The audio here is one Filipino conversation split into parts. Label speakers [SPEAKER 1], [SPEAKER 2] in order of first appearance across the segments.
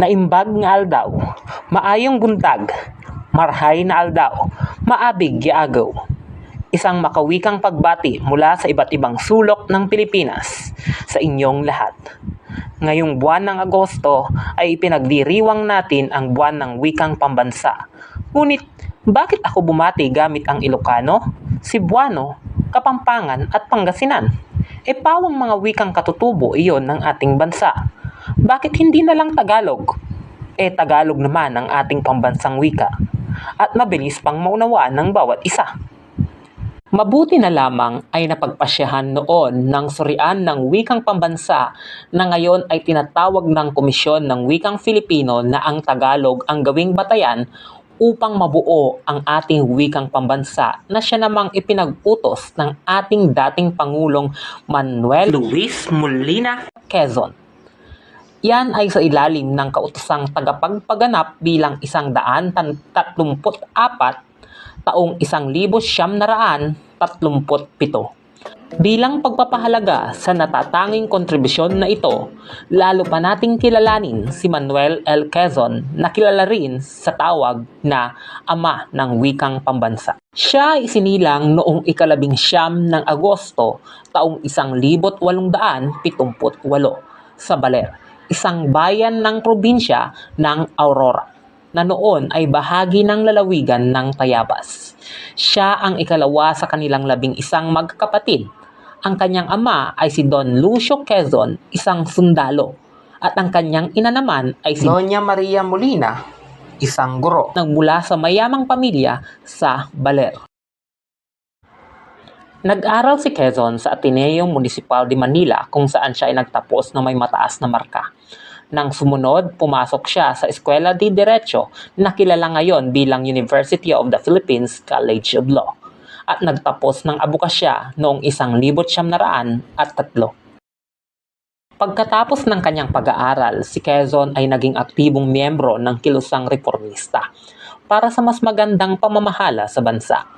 [SPEAKER 1] Naimbag nga aldaw, maayong buntag, marhay na aldaw, maabig yaagaw. Isang makawikang pagbati mula sa iba't ibang sulok ng Pilipinas sa inyong lahat. Ngayong buwan ng Agosto ay ipinagdiriwang natin ang buwan ng wikang pambansa. Ngunit, bakit ako bumati gamit ang Ilocano, Cebuano, Kapampangan at Pangasinan? E pawang mga wikang katutubo iyon ng ating bansa. Bakit hindi na lang Tagalog? Eh Tagalog naman ang ating pambansang wika at mabilis pang maunawaan ng bawat isa. Mabuti na lamang ay napagpasyahan noon ng surian ng wikang pambansa na ngayon ay tinatawag ng Komisyon ng Wikang Filipino na ang Tagalog ang gawing batayan upang mabuo ang ating wikang pambansa na siya namang ipinag-utos ng ating dating Pangulong Manuel Luis Molina Quezon. Yan ay sa ilalim ng kautosang tagapagpaganap bilang isang daan tatlumput apat taong isang libo siyam na raan tatlumput pito. Bilang pagpapahalaga sa natatanging kontribusyon na ito, lalo pa nating kilalanin si Manuel L. Quezon na kilala rin sa tawag na Ama ng Wikang Pambansa. Siya ay isinilang noong ikalabing siyam ng Agosto taong isang libot walong daan pitumput walo sa Baler, isang bayan ng probinsya ng Aurora na noon ay bahagi ng lalawigan ng Tayabas. Siya ang ikalawa sa kanilang labing isang magkapatid. Ang kanyang ama ay si Don Lucio Quezon, isang sundalo. At ang kanyang ina naman ay si Doña Maria Molina, isang guro. Nagmula sa mayamang pamilya sa Baler. Nag-aral si Quezon sa Ateneo Municipal de Manila kung saan siya ay nagtapos na may mataas na marka. Nang sumunod, pumasok siya sa Eskwela de Derecho na kilala ngayon bilang University of the Philippines College of Law at nagtapos ng abukasya noong isang libot siyam naraan at tatlo. Pagkatapos ng kanyang pag-aaral, si Quezon ay naging aktibong miyembro ng kilusang reformista para sa mas magandang pamamahala sa bansa.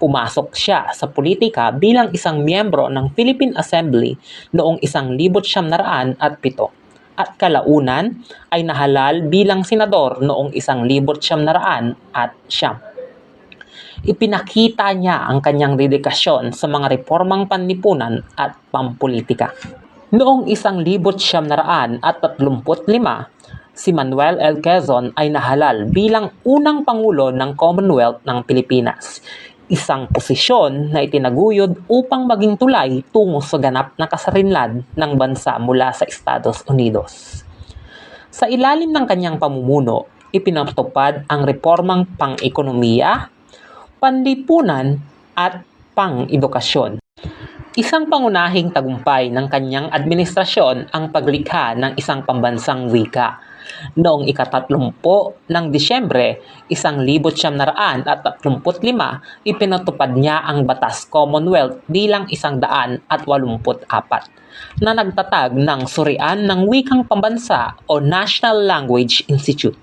[SPEAKER 1] Pumasok siya sa politika bilang isang miyembro ng Philippine Assembly noong isang libot siyam naraan at pito at kalaunan ay nahalal bilang senador noong isang libot siyam naraan at siyam. Ipinakita niya ang kanyang dedikasyon sa mga reformang panlipunan at pampolitika. Noong isang libot siyam naraan at tatlumput lima, si Manuel L. Quezon ay nahalal bilang unang Pangulo ng Commonwealth ng Pilipinas isang posisyon na itinaguyod upang maging tulay tungo sa ganap na kasarinlad ng bansa mula sa Estados Unidos. Sa ilalim ng kanyang pamumuno, ipinatupad ang reformang pang-ekonomiya, panlipunan at pang-edukasyon. Isang pangunahing tagumpay ng kanyang administrasyon ang paglikha ng isang pambansang wika Noong ikatatlumpo ng Disyembre, isang libot siyam naraan at tatlumput lima, ipinatupad niya ang Batas Commonwealth bilang isang daan at walumput apat na nagtatag ng surian ng wikang pambansa o National Language Institute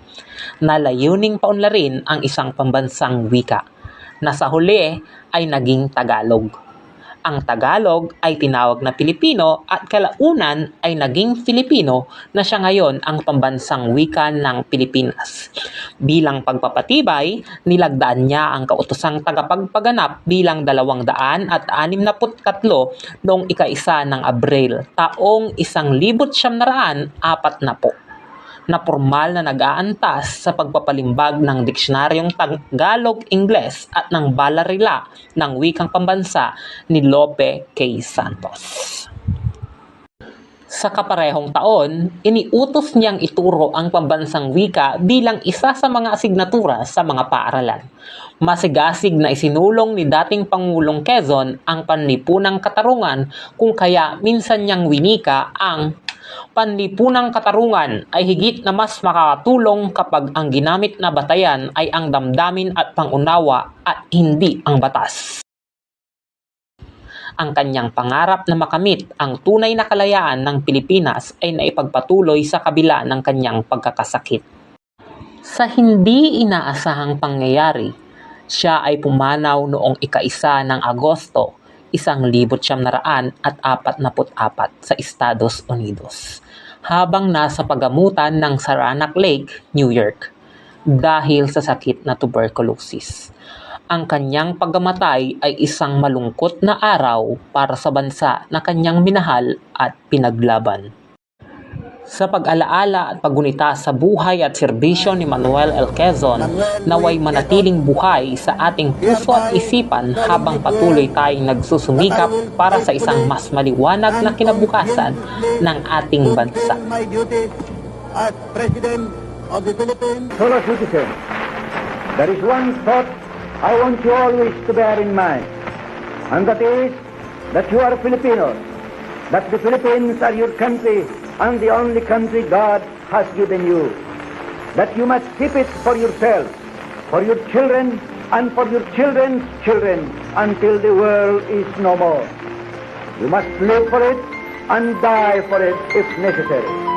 [SPEAKER 1] na layuning paunlarin ang isang pambansang wika na sa huli ay naging Tagalog ang Tagalog ay tinawag na Pilipino at kalaunan ay naging Filipino na siya ngayon ang pambansang wika ng Pilipinas. Bilang pagpapatibay, nilagdaan niya ang kautosang tagapagpaganap bilang dalawang daan at anim na katlo noong ikaisa ng Abril, taong isang libot siyam naraan apat na po na formal na nag-aantas sa pagpapalimbag ng diksyonaryong Tagalog-Ingles at ng balarila ng wikang pambansa ni Lope K. Santos. Sa kaparehong taon, iniutos niyang ituro ang pambansang wika bilang isa sa mga asignatura sa mga paaralan. Masigasig na isinulong ni dating Pangulong Quezon ang panlipunang katarungan kung kaya minsan niyang winika ang panlipunang katarungan ay higit na mas makakatulong kapag ang ginamit na batayan ay ang damdamin at pangunawa at hindi ang batas. Ang kanyang pangarap na makamit ang tunay na kalayaan ng Pilipinas ay naipagpatuloy sa kabila ng kanyang pagkakasakit. Sa hindi inaasahang pangyayari, siya ay pumanaw noong ikaisa ng Agosto isang libot siyam naraan at apat naput apat sa Estados Unidos habang nasa pagamutan ng Saranac Lake, New York dahil sa sakit na tuberculosis. Ang kanyang pagkamatay ay isang malungkot na araw para sa bansa na kanyang minahal at pinaglaban. Sa pag-alaala at paggunita sa buhay at serbisyo ni Manuel L. Quezon, naway manatiling buhay sa ating puso at isipan habang patuloy tayong nagsusumikap para sa isang mas maliwanag na kinabukasan ng ating bansa.
[SPEAKER 2] as President of the Philippines.
[SPEAKER 3] fellow citizens, there is one thought I want you always to bear in mind, and that is that you are Filipinos, that the Philippines are your country and the only country God has given you, that you must keep it for yourself, for your children, and for your children's children until the world is no more. You must live for it and die for it if necessary.